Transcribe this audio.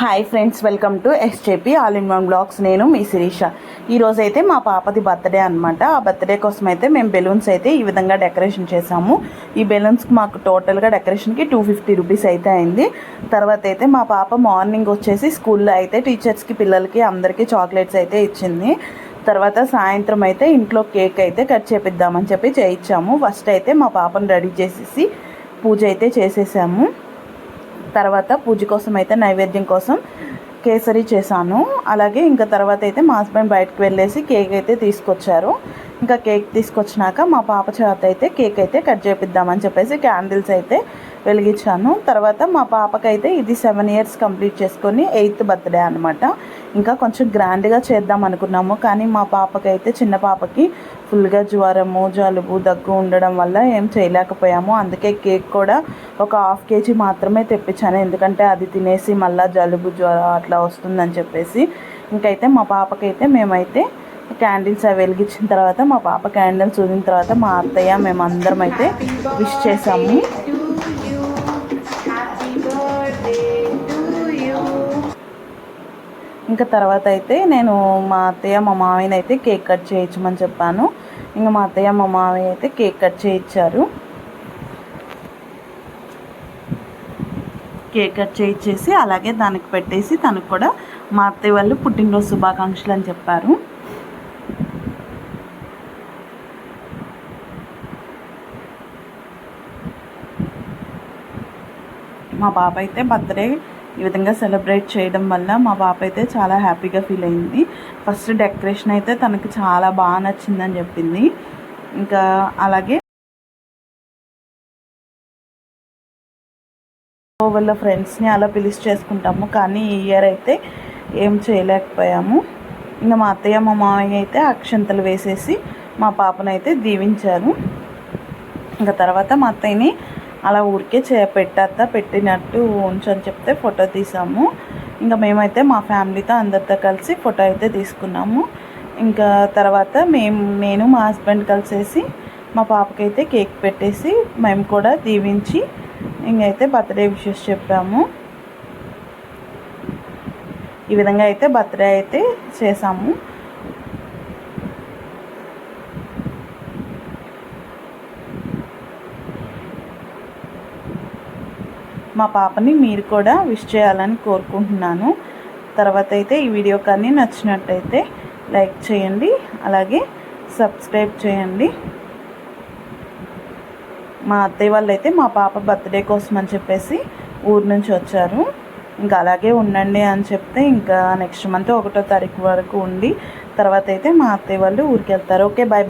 Hi friends welcome to SJP all in one blogs నేను మీ శిరీష. ఈరోజు అయితే మా పాపది బర్త్డే అనమాట ఆ బర్త్డే కోసం అయితే మేము బెలూన్స్ అయితే ఈ విధంగా డెకరేషన్ చేసాము. ఈ బెలూన్స్కి మాకు టోటల్గా డెకరేషన్కి టూ ఫిఫ్టీ రూపీస్ అయితే అయింది. తర్వాత అయితే మా పాప మార్నింగ్ వచ్చేసి స్కూల్లో అయితే టీచర్స్కి పిల్లలకి అందరికీ చాక్లెట్స్ అయితే ఇచ్చింది. తర్వాత సాయంత్రం అయితే ఇంట్లో కేక్ అయితే కట్ చేపిద్దామని చెప్పి చేయించాము. ఫస్ట్ అయితే మా పాపను రెడీ చేసేసి పూజ అయితే చేసేసాము. తర్వాత పూజ కోసం అయితే నైవేద్యం కోసం కేసరి చేశాను. అలాగే ఇంకా తర్వాత అయితే మా హస్బెండ్ బయటకు వెళ్ళేసి కేక్ అయితే తీసుకొచ్చారు. ఇంకా కేక్ తీసుకొచ్చినాక మా పాప చేత అయితే కేక్ అయితే కట్ చేపిద్దామని చెప్పేసి క్యాండిల్స్ అయితే వెలిగించాను. తర్వాత మా పాపకైతే ఇది సెవెన్ ఇయర్స్ కంప్లీట్ చేసుకొని ఎయిత్ బర్త్డే అనమాట ఇంకా కొంచెం గ్రాండ్గా చేద్దాం అనుకున్నాము. కానీ మా పాపకైతే చిన్న పాపకి ఫుల్గా జ్వరము జలుబు దగ్గు ఉండడం వల్ల ఏం చేయలేకపోయాము. అందుకే కేక్ కూడా ఒక హాఫ్ కేజీ మాత్రమే తెప్పించాను. ఎందుకంటే అది తినేసి మళ్ళీ జలుబు జ్వరం అట్లా వస్తుందని చెప్పేసి. ఇంకైతే మా పాపకైతే మేమైతే క్యాండిల్స్ అవి వెలిగించిన తర్వాత మా పాప క్యాండిల్స్ చూసిన తర్వాత మా అత్తయ్య మేమందరం అయితే విష్ చేసాము ఇంకా తర్వాత అయితే నేను మా అత్తయ్య మా మామయ్యని అయితే కేక్ కట్ చేయించమని చెప్పాను. ఇంకా మా అత్తయ్య మా మామయ్య అయితే కేక్ కట్ చేయించారు. కేక్ కట్ చేయించేసి అలాగే దానికి పెట్టేసి తనకు కూడా మా అత్తయ్య వాళ్ళు పుట్టినరోజు శుభాకాంక్షలు అని చెప్పారు. మా బాబాయ్ అయితే బర్త్డే ఈ విధంగా సెలబ్రేట్ చేయడం వల్ల మా పాప అయితే చాలా హ్యాపీగా ఫీల్ అయింది. ఫస్ట్ డెకరేషన్ అయితే తనకు చాలా బాగా నచ్చిందని చెప్పింది. ఇంకా అలాగే వాళ్ళ ఫ్రెండ్స్ని అలా పిలిచి చేసుకుంటాము కానీ ఈ ఇయర్ అయితే ఏం చేయలేకపోయాము. ఇంకా మా అత్తయ్య మా మామయ్య అయితే అక్షంతలు వేసేసి మా పాపనైతే దీవించారు. ఇంకా తర్వాత మా అత్తయ్యని అలా ఊరికే చే పెట్టత్త పెట్టినట్టు ఉంచని చెప్తే ఫోటో తీసాము. ఇంకా మేమైతే మా ఫ్యామిలీతో అందరితో కలిసి ఫోటో అయితే తీసుకున్నాము. ఇంకా తర్వాత మేము నేను మా హస్బెండ్ కలిసేసి మా పాపకైతే కేక్ పెట్టేసి మేము కూడా దీవించి ఇంకైతే బర్త్డే విషెస్ చెప్పాము. ఈ విధంగా అయితే బర్త్డే అయితే చేసాము. మా పాపని మీరు కూడా విష్ చేయాలని కోరుకుంటున్నాను. తర్వాత అయితే ఈ వీడియో కానీ నచ్చినట్టయితే లైక్ చేయండి అలాగే సబ్స్క్రైబ్ చేయండి. మా అత్తయ్య వాళ్ళు అయితే మా పాప బర్త్డే కోసం అని చెప్పేసి ఊరు నుంచి వచ్చారు. ఇంకా అలాగే ఉండండి అని చెప్తే ఇంకా నెక్స్ట్ మంత్ ఒకటో తారీఖు వరకు ఉండి తర్వాత అయితే మా అత్తయ్య వాళ్ళు ఊరికి వెళ్తారు. Okay bye